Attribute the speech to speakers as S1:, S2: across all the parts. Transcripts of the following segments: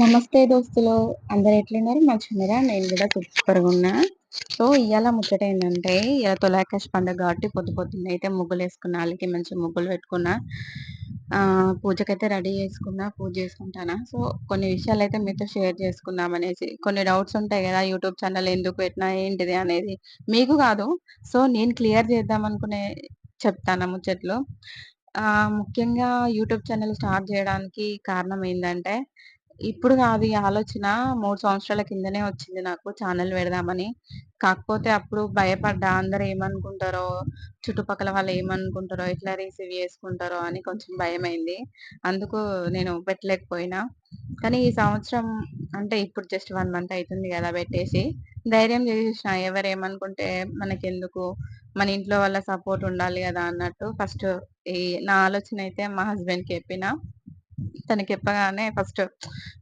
S1: నమస్తే దోస్తులు. అందరు ఎట్లున్నారు? మంచిగున్నారా? నేను కూడా సూపర్గా ఉన్నా. సో ఇవాళ ముచ్చట ఏంటంటే ఇలా తొలాకాశ పండుగ కాబట్టి పొద్దు పొద్దున్న అయితే ముగ్గులు వేసుకున్నా వాళ్ళకి మంచి ముగ్గులు పెట్టుకున్నా పూజకైతే రెడీ చేసుకున్నా పూజ చేసుకుంటానా. సో కొన్ని విషయాలు అయితే మీతో షేర్ చేసుకుందాం అనేసి. కొన్ని డౌట్స్ ఉంటాయి కదా యూట్యూబ్ ఛానల్ ఎందుకు పెట్టినా ఏంటిది అనేది. మీకు కాదు. సో నేను క్లియర్ చేద్దాం అనుకునే చెప్తాను ముచ్చట్లో. ముఖ్యంగా యూట్యూబ్ ఛానల్ స్టార్ట్ చేయడానికి కారణం ఏంటంటే ఇప్పుడు కాదు ఈ ఆలోచన మూడు సంవత్సరాల కిందనే వచ్చింది నాకు ఛానల్ పెడదామని. కాకపోతే అప్పుడు భయపడ్డా. అందరు ఏమనుకుంటారో, చుట్టుపక్కల వాళ్ళు ఏమనుకుంటారో, ఎట్లా రిసీవ్ చేసుకుంటారో అని కొంచెం భయమైంది. అందుకు నేను పెట్టలేకపోయినా. కానీ ఈ సంవత్సరం అంటే ఇప్పుడు జస్ట్ వన్ మంత్ అవుతుంది కదా పెట్టేసి. ధైర్యం చేసేసిన ఎవరేమనుకుంటే మనకెందుకు, మన ఇంట్లో వాళ్ళ సపోర్ట్ ఉండాలి కదా అన్నట్టు ఫస్ట్ ఈ నా ఆలోచన అయితే మా హస్బెండ్‌కి చెప్పిన. తనకి చెప్పగానే ఫస్ట్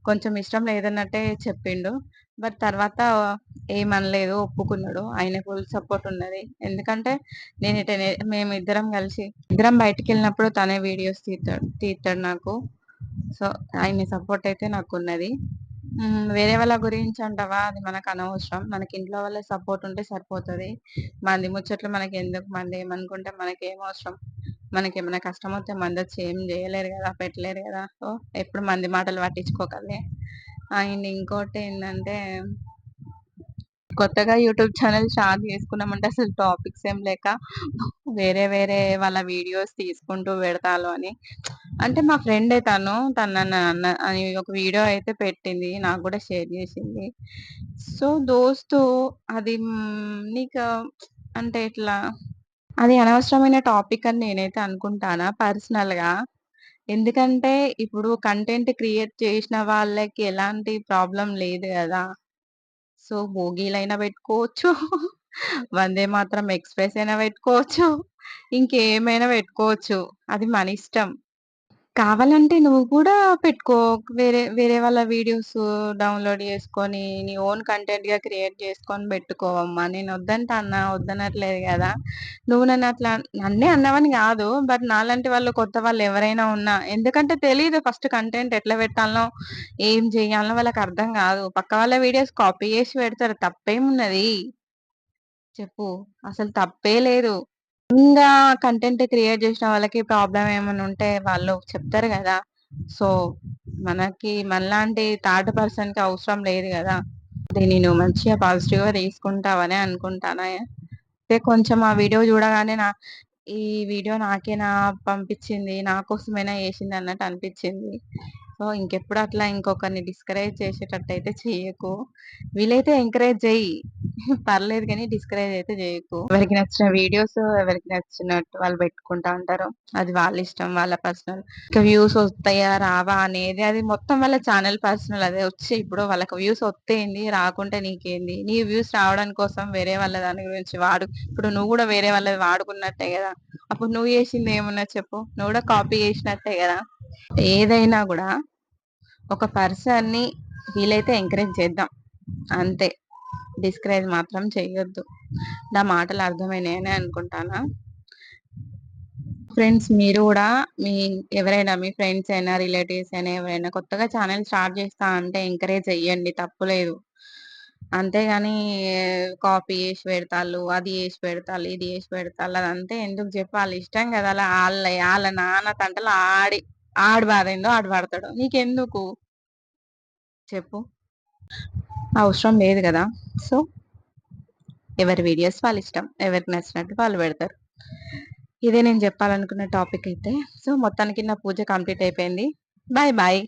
S1: కొంచెం ఇష్టం లేదన్నట్టే చెప్పిండు. బట్ తర్వాత ఏమనలేదు. ఒప్పుకున్నాడు. ఆయన ఫుల్ సపోర్ట్ ఉన్నది. ఎందుకంటే నేను మేము ఇద్దరం కలిసి ఇద్దరం బయటికెళ్ళినప్పుడు తనే వీడియోస్ తీస్తాడు తీస్తాడు నాకు. సో, ఆయన సపోర్ట్ అయితే నాకు ఉన్నది వేరే వాళ్ళ గురించి అంటావా అది మనకు అనవసరం. మనకి ఇంట్లో వాళ్ళ సపోర్ట్ ఉంటే సరిపోతుంది మంది ముచ్చట్లు మనకి ఎందుకు మంది ఏమనుకుంటే మనకేం అవసరం. మనకేమైనా మంది మందొచ్చి ఏం చేయలేరు కదా పెట్టలేరు కదా సో, ఎప్పుడు మంది మాటలు పట్టించుకోకండి. అండ్ ఇంకోటి ఏంటంటే కొత్తగా యూట్యూబ్ ఛానల్ స్టార్ట్ చేసుకున్నామంటే అసలు టాపిక్స్ ఏం లేక వేరే వేరే వాళ్ళ వీడియోస్ తీసుకుంటూ పెడతాను అని. అంటే మా ఫ్రెండే తను. తన అన్న అని ఒక వీడియో అయితే పెట్టింది. నాకు కూడా షేర్ చేసింది సో, దోస్తు అది నీకు అంటే ఇట్లా అది అనవసరమైన టాపిక్ అని నేనైతే అనుకుంటానా పర్సనల్‌గా. ఎందుకంటే ఇప్పుడు కంటెంట్ క్రియేట్ చేసిన వాళ్ళకి ఎలాంటి ప్రాబ్లమ్ లేదు గదా! సో, భోగిలైనా పెట్టుకోవచ్చు. వందే మాత్రం ఎక్స్‌ప్రెస్ అయినా పెట్టుకోవచ్చు. ఇంకేమైనా పెట్టుకోవచ్చు. అది మన ఇష్టం కావాలంటే నువ్వు కూడా పెట్టుకో. వేరే వేరే వాళ్ళ వీడియోస్ డౌన్‌లోడ్ చేసుకొని, నీ ఓన్ కంటెంట్‌గా క్రియేట్ చేసుకొని పెట్టుకోవమ్మా. నేను వద్దంటాన్నా, వద్దనట్లేదు కదా నువ్వు నన్ను అట్లా నన్నే అన్నావని కాదు బట్ నాలాంటి వాళ్ళు కొత్త వాళ్ళు ఎవరైనా ఉన్నా ఎందుకంటే తెలీదు ఫస్ట్ కంటెంట్ ఎట్లా పెట్టాలనో, ఏం చేయాలనో వాళ్ళకి అర్థం కాదు పక్క వాళ్ళ వీడియోస్ కాపీ చేసి పెడతారు. తప్పేమున్నది? చెప్పు. అసలు తప్పే లేదు. ఇంకా కంటెంట్ క్రియేట్ చేసిన వాళ్ళకి ప్రాబ్లం ఏమైనా ఉంటే వాళ్ళు చెప్తారు కదా సో, మనకి మనలాంటి థర్డ్ పర్సన్కి అవసరం లేదు కదా అది నేను మంచిగా పాజిటివ్‌గా తీసుకుంటావనే అనుకుంటానా. అయితే కొంచెం ఆ వీడియో చూడగానే నా ఈ వీడియో నాకేనా పంపించింది, నా కోసమైనా చేసింది అన్నట్టు అనిపించింది. సో, ఇంకెప్పుడు అట్లా ఇంకొకరిని డిస్కరేజ్ చేసేటట్టయితే చెయ్యకు. వీలైతే ఎంకరేజ్ చెయ్యి. పర్లేదు కానీ డిస్కరేజ్ అయితే చేయకు ఎవరికి నచ్చిన వీడియోస్ ఎవరికి నచ్చినట్టు వాళ్ళు పెట్టుకుంటా ఉంటారు. అది వాళ్ళ ఇష్టం. వాళ్ళ పర్సనల్. ఇంకా వ్యూస్ వస్తాయా? రావా? అనేది అది మొత్తం వాళ్ళ ఛానల్ పర్సనల్. అదే వచ్చి ఇప్పుడు వాళ్ళకి వ్యూస్ వస్తే ఏంది? రాకుంటే నీకేంది? నీ వ్యూస్ రావడం కోసం వేరే వాళ్ళ దాని గురించి వాడు ఇప్పుడు నువ్వు కూడా వేరే వాళ్ళది వాడుకున్నట్టే కదా అప్పుడు నువ్వు చేసింది ఏమన్నా చెప్పు? నువ్వు కూడా కాపీ చేసినట్టే కదా ఏదైనా కూడా ఒక పర్సన్‌ని వీలైతే ఎంకరేజ్ చేద్దాం. అంతే. డిస్కరేజ్ మాత్రం చేయొద్దు నా మాటలు అర్థమైనాయనే అనుకుంటానా. ఫ్రెండ్స్ మీరు కూడా మీ ఎవరైనా మీ ఫ్రెండ్స్ అయినా, రిలేటివ్స్ అయినా ఎవరైనా కొత్తగా ఛానల్ స్టార్ట్ చేస్తా అంటే ఎంకరేజ్ చెయ్యండి తప్పులేదు. అంతేగాని కాపీ చేసి పెడతాళ్ళు, అది చేసి పెడతాళ్ళు, ఇది చేసి పెడతాళ్ళు అదంతా ఎందుకు చెప్పాలి ఇష్టం కదా అలా వాళ్ళ వాళ్ళ నాన్న తంటలు ఆడి ఆడి బాధేందో ఆడు పడతాడు. నీకెందుకు? చెప్పు. అవసరం లేదు కదా సో, ఎవరి వీడియోస్ వాళ్ళిష్టం. ఎవరికి నచ్చినట్టు వాళ్ళు పెడతారు. ఇదే నేను చెప్పాలనుకున్న టాపిక్ అయితే. సో, మొత్తానికి నా పూజ కంప్లీట్ అయిపోయింది. Bye bye.